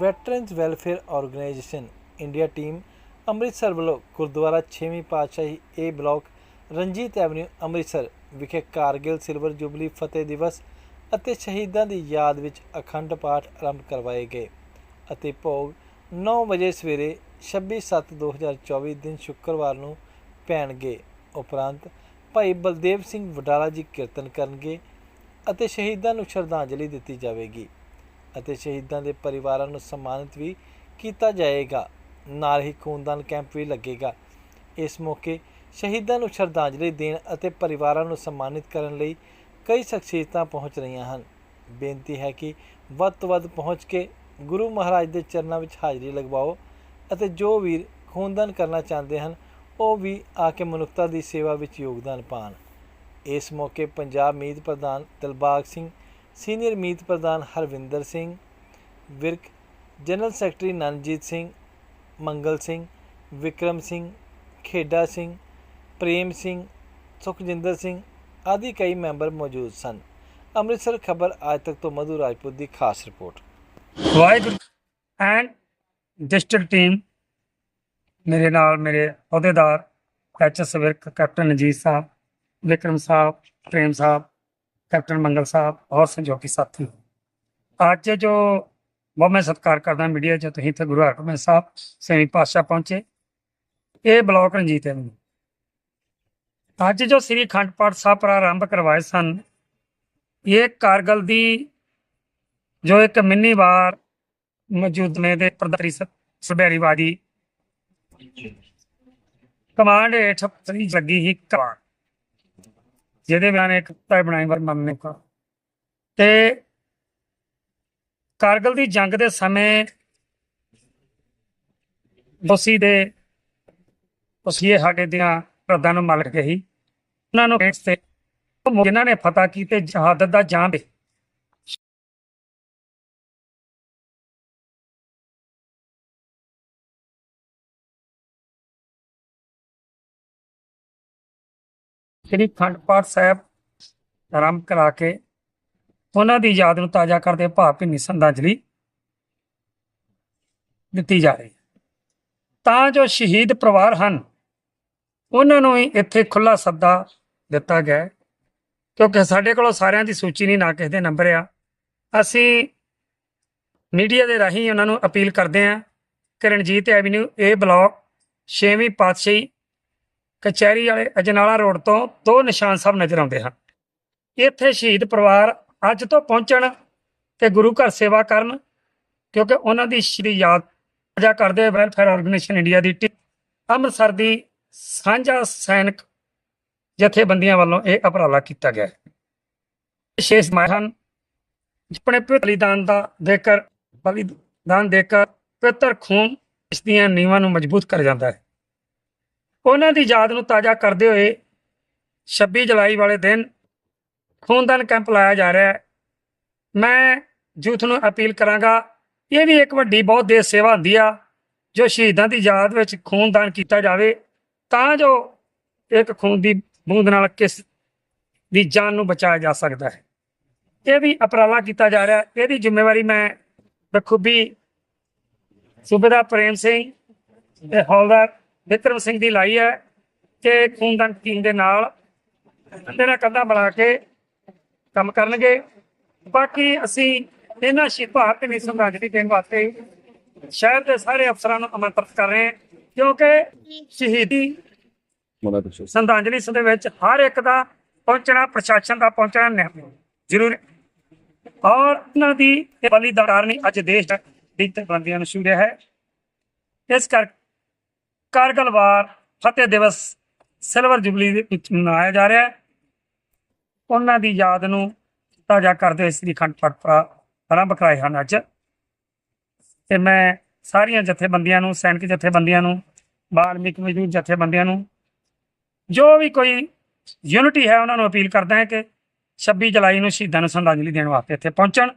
Veterans welfare organisation India team Amritsar ਵੱਲੋਂ Gurdwara 6ਵੀਂ Patshahi A block Ranjit avenue Amritsar ਵਿਖੇ Kargil silver jubilee ਫਤਿਹ ਦਿਵਸ ਅਤੇ ਸ਼ਹੀਦਾਂ ਦੀ ਯਾਦ ਵਿੱਚ ਅਖੰਡ ਪਾਠ ਆਰੰਭ ਕਰਵਾਏ ਗਏ ਅਤੇ ਭੋਗ 9 ਵਜੇ ਸਵੇਰੇ 26/7/2024 ਦਿਨ ਸ਼ੁੱਕਰਵਾਰ ਨੂੰ ਪੈਣਗੇ। ਉਪਰੰਤ ਭਾਈ ਬਲਦੇਵ ਸਿੰਘ ਵਡਾਲਾ ਜੀ ਕੀਰਤਨ ਕਰਨਗੇ ਅਤੇ ਸ਼ਹੀਦਾਂ ਨੂੰ ਸ਼ਰਧਾਂਜਲੀ ਦਿੱਤੀ ਜਾਵੇਗੀ। ਅਤੇ ਸ਼ਹੀਦਾਂ ਦੇ ਪਰਿਵਾਰਾਂ ਨੂੰ ਸਨਮਾਨਿਤ ਵੀ ਕੀਤਾ ਜਾਏਗਾ। ਨਾਲ ਹੀ ਖੂਨਦਾਨ ਕੈਂਪ ਵੀ ਲੱਗੇਗਾ। ਇਸ ਮੌਕੇ ਸ਼ਹੀਦਾਂ ਨੂੰ ਸ਼ਰਧਾਂਜਲੀ ਦੇਣ ਅਤੇ ਪਰਿਵਾਰਾਂ ਨੂੰ ਸਨਮਾਨਿਤ ਕਰਨ ਲਈ ਕਈ ਸ਼ਖਸੀਅਤਾਂ ਪਹੁੰਚ ਰਹੀਆਂ ਹਨ। ਬੇਨਤੀ ਹੈ ਕਿ ਵੱਧ ਤੋਂ ਵੱਧ ਪਹੁੰਚ ਕੇ ਗੁਰੂ ਮਹਾਰਾਜ ਦੇ ਚਰਨਾਂ ਵਿੱਚ ਹਾਜ਼ਰੀ ਲਗਵਾਓ ਅਤੇ ਜੋ ਵੀਰ ਖੂਨਦਾਨ ਕਰਨਾ ਚਾਹੁੰਦੇ ਹਨ, ਉਹ ਵੀ ਆ ਕੇ ਮਨੁੱਖਤਾ ਦੀ ਸੇਵਾ ਵਿੱਚ ਯੋਗਦਾਨ ਪਾਣ। ਇਸ ਮੌਕੇ ਪੰਜਾਬ ਮੀਤ ਪ੍ਰਧਾਨ ਦਿਲਬਾਗ ਸਿੰਘ ਸੀਨੀਅਰ ਮੀਤ ਪ੍ਰਧਾਨ ਹਰਵਿੰਦਰ ਸਿੰਘ, ਵਿਰਕ ਜਨਰਲ ਸੈਕਟਰੀ ਨਨਜੀਤ ਸਿੰਘ, ਮੰਗਲ ਸਿੰਘ, ਵਿਕਰਮ ਸਿੰਘ, ਖੇਡਾ ਸਿੰਘ, ਪ੍ਰੇਮ ਸਿੰਘ, ਸੁਖਜਿੰਦਰ ਸਿੰਘ ਆਦਿ ਕਈ ਮੈਂਬਰ ਮੌਜੂਦ ਸਨ। ਅੰਮ੍ਰਿਤਸਰ ਖਬਰ ਅੱਜ ਤੱਕ ਤੋਂ ਮਧੂ ਰਾਜਪੂਤ ਦੀ ਖਾਸ report. Waheguru and district team ਮੇਰੇ ਨਾਲ ਮੇਰੇ ਅਹੁਦੇਦਾਰ HS Virk, captain Ajit Sahib, Vikram Sahib, Prem Sahib captain Mangal Sahib ਔਰ ਸੰਜੋਗੀ ਸਾਥੀ ਅੱਜ ਜੋ ਬਹੁਤ ਮੈਂ ਸਤਿਕਾਰ ਕਰਦਾ ਮੀਡੀਆ ਚ, ਤੁਸੀਂ ਤੇ ਗੁਰੂ ਹਰਗੋਬਿੰਦ ਸਾਹਿਬ ਸੇਵੀ ਪਾਤਸ਼ਾਹ ਪਹੁੰਚੇ। ਇਹ ਬਲਾਕ ਰਣਜੀਤ ਹੈ ਅੱਜ ਜੋ ਸ੍ਰੀ ਅਖੰਡ ਪਾਠ ਸਾਹਿਬ ਪ੍ਰਾਰੰਭ ਕਰਵਾਏ ਸਨ, ਇਹ ਕਾਰਗਲ ਦੀ ਜੋ ਇੱਕ ਮਿੰਨੀ ਵਾਰ ਮੌਜੂਦ ਨੇ ਦੇ ਪ੍ਰਧਾਰੀ ਸੁਬੇਰੀਵਾਦੀ ਕਮਾਂਡ ਹੇਠ ਪਤਨੀ ਲੱਗੀ ਹੀ ਕਮਾਂਡ। ਜਿਹਦੇ ਬਿਆਨ ਇੱਕ ਤਾਂ ਬਣਾਈ ਵਾਰ ਮੰਨਨੇ ਕਾ ਤੇ ਕਾਰਗਲ ਦੀ ਜੰਗ ਦੇ ਸਮੇਂ ਉਸੀ ਦੇ ਉਸੀਏ ਸਾਡੇ ਦੀਆਂ ਪ੍ਰਧਾਨ ਨੂੰ ਮਲਕ ਕਹੀ ਉਹਨਾਂ ਨੂੰ ਹੇਠ ਤੇ ਜਿਨ੍ਹਾਂ ਨੇ ਫਤਹ ਕੀਤੇ ਜਹਾਦਤ ਦਾ ਜਾਮ ਦੇ ਸ੍ਰੀ ਖੰਡ ਪਾਠ ਸਾਹਿਬ ਆਰੰਭ ਕਰਾ ਕੇ ਉਹਨਾਂ ਦੀ ਯਾਦ ਨੂੰ ਤਾਜ਼ਾ ਕਰਦੇ ਭਾਵ ਭਿੰਨੀ ਸੰਦਾਂਜਲੀ ਦਿੱਤੀ ਜਾ ਰਹੀ ਹੈ। ਤਾਂ ਜੋ ਸ਼ਹੀਦ ਪਰਿਵਾਰ ਹਨ, ਉਹਨਾਂ ਨੂੰ ਹੀ ਇੱਥੇ ਖੁੱਲਾ ਸੱਦਾ ਦਿੱਤਾ ਗਿਆ ਕਿਉਂਕਿ ਸਾਡੇ ਕੋਲੋਂ ਸਾਰਿਆਂ ਦੀ ਸੂਚੀ ਨਹੀਂ, ਨਾ ਕਿਸੇ ਦੇ ਨੰਬਰ ਆ। ਅਸੀਂ ਮੀਡੀਆ ਦੇ ਰਾਹੀਂ ਉਹਨਾਂ ਨੂੰ ਅਪੀਲ ਕਰਦੇ ਹਾਂ ਕਿ ਰਣਜੀਤ ਐਵੀਨਿਊ ਏ ਬਲਾਕ 6ਵੀਂ ਪਾਤਸ਼ਾਹੀ ਕਚਹਿਰੀ ਵਾਲੇ ਅਜਨਾਲਾ ਰੋਡ ਤੋਂ ਦੋ ਨਿਸ਼ਾਨ ਸਾਹਿਬ ਨਜ਼ਰ ਆਉਂਦੇ ਹਨ। ਇੱਥੇ ਸ਼ਹੀਦ ਪਰਿਵਾਰ ਅੱਜ ਤੋਂ ਪਹੁੰਚਣ ਤੇ ਗੁਰੂ ਘਰ ਸੇਵਾ ਕਰਨ, ਕਿਉਂਕਿ ਉਹਨਾਂ ਦੀ ਸ਼੍ਰੀ ਯਾਦ ਅਜਾ ਕਰਦੇ ਵੈਲਫੇਅਰ ਆਰਗੇਨਾਈਜੇਸ਼ਨ ਇੰਡੀਆ ਦੀ ਟੀਮ ਅੰਮ੍ਰਿਤਸਰ ਦੀ ਸਾਂਝਾ ਸੈਨਿਕ ਜਥੇਬੰਦੀਆਂ ਵੱਲੋਂ ਇਹ ਉਪਰਾਲਾ ਕੀਤਾ ਗਿਆ ਹੈ। ਵਿਸ਼ੇਸ਼ ਮਹਾਨ ਆਪਣੇ ਬਲੀਦਾਨ ਦਾ ਦੇਕਰ, ਬਲੀਦਾਨ ਦੇਕਰ ਪਵਿੱਤਰ ਖੂਨ ਇਸ ਦੀਆਂ ਨੀਵਾਂ ਨੂੰ ਮਜ਼ਬੂਤ ਕਰ ਜਾਂਦਾ ਹੈ। ਉਹਨਾਂ ਦੀ ਯਾਦ ਨੂੰ ਤਾਜ਼ਾ ਕਰਦੇ ਹੋਏ 26 ਜੁਲਾਈ ਵਾਲੇ ਦਿਨ ਖੂਨਦਾਨ ਕੈਂਪ ਲਾਇਆ ਜਾ ਰਿਹਾ ਹੈ। ਮੈਂ ਯੂਥ ਨੂੰ ਅਪੀਲ ਕਰਾਂਗਾ, ਇਹ ਵੀ ਇੱਕ ਵੱਡੀ ਬਹੁਤ ਦੇਸ਼ ਸੇਵਾ ਹੁੰਦੀ ਆ, ਜੋ ਸ਼ਹੀਦਾਂ ਦੀ ਯਾਦ ਵਿੱਚ ਖੂਨਦਾਨ ਕੀਤਾ ਜਾਵੇ, ਤਾਂ ਜੋ ਇੱਕ ਖੂਨ ਦੀ ਬੂੰਦ ਨਾਲ ਕਿਸ ਦੀ ਜਾਨ ਨੂੰ ਬਚਾਇਆ ਜਾ ਸਕਦਾ ਹੈ। ਇਹ ਵੀ ਉਪਰਾਲਾ ਕੀਤਾ ਜਾ ਰਿਹਾ, ਇਹਦੀ ਜ਼ਿੰਮੇਵਾਰੀ ਮੈਂ ਬਖੂਬੀ ਸੂਬੇਦਾਰ ਪ੍ਰੇਮ ਸਿੰਘ, ਤੇ ਹੌਲਦਾਰ ਵਿਕਰਮ ਸਿੰਘ ਦੀ ਲਾਈ ਹੈ ਕਿ ਖੂਨਦਾਨ ਟੀਮ ਦੇ ਨਾਲ ਕੰਧੇ ਨਾਲ ਕੰਧਾ ਬਣਾ ਕੇ ਕੰਮ ਕਰਨਗੇ। ਬਾਕੀ ਅਸੀਂ ਇਹਨਾਂ ਸ਼ਹੀਦ ਭਾਰਤ ਦੀ ਸ਼ਰਧਾਂਜਲੀ ਦੇਣ ਵਾਸਤੇ ਸ਼ਹਿਰ ਦੇ ਸਾਰੇ ਅਫਸਰਾਂ ਨੂੰ ਆਮੰਤਰਿਤ ਕਰ ਰਹੇ ਹਾਂ, ਕਿਉਂਕਿ ਸ਼ਹੀਦੀ ਸ਼ਰਧਾਂਜਲੀ ਦੇ ਵਿੱਚ ਹਰ ਇੱਕ ਦਾ ਪਹੁੰਚਣਾ, ਪ੍ਰਸ਼ਾਸਨ ਦਾ ਪਹੁੰਚਣਾ ਨਿਯਮ ਜ਼ਰੂਰ ਔਰ ਉਹਨਾਂ ਦੀ ਇਹ ਬਲੀਦਾਨ ਅੱਜ ਦੇਸ਼ ਦੀ ਤਬੰਦੀਆਂ ਨੂੰ ਛੂ ਰਿਹਾ ਹੈ। ਇਸ ਕਰ ਕਾਰਗਲ ਵਾਰ ਫਤਿਹ ਦਿਵਸ ਸਿਲਵਰ ਜੁਬਲੀ ਦੇ ਵਿੱਚ ਮਨਾਇਆ ਜਾ ਰਿਹਾ ਹੈ। ਉਹਨਾਂ ਦੀ ਯਾਦ ਨੂੰ ਤਾਜ਼ਾ ਕਰਦੇ ਹੋਏ ਸ੍ਰੀ ਖੰਡ ਪਰਪਰਾ ਆਰੰਭ ਕਰਾਏ ਹਨ ਅੱਜ। ਤੇ ਮੈਂ ਸਾਰੀਆਂ ਜਥੇਬੰਦੀਆਂ ਨੂੰ, ਸੈਨਿਕ ਜਥੇਬੰਦੀਆਂ ਨੂੰ ਬਾਲਮਿਕ ਮਜ਼ਦੂਰ ਜਥੇਬੰਦੀਆਂ ਨੂੰ, ਜੋ ਵੀ ਕੋਈ ਯੂਨਿਟੀ ਹੈ, ਉਹਨਾਂ ਨੂੰ ਅਪੀਲ ਕਰਦਾ ਹੈ ਕਿ 26 ਜੁਲਾਈ ਨੂੰ ਸ਼ਹੀਦਾਂ ਨੂੰ ਸ਼ਰਧਾਂਜਲੀ ਦੇਣ ਵਾਸਤੇ ਇੱਥੇ ਪਹੁੰਚਣ।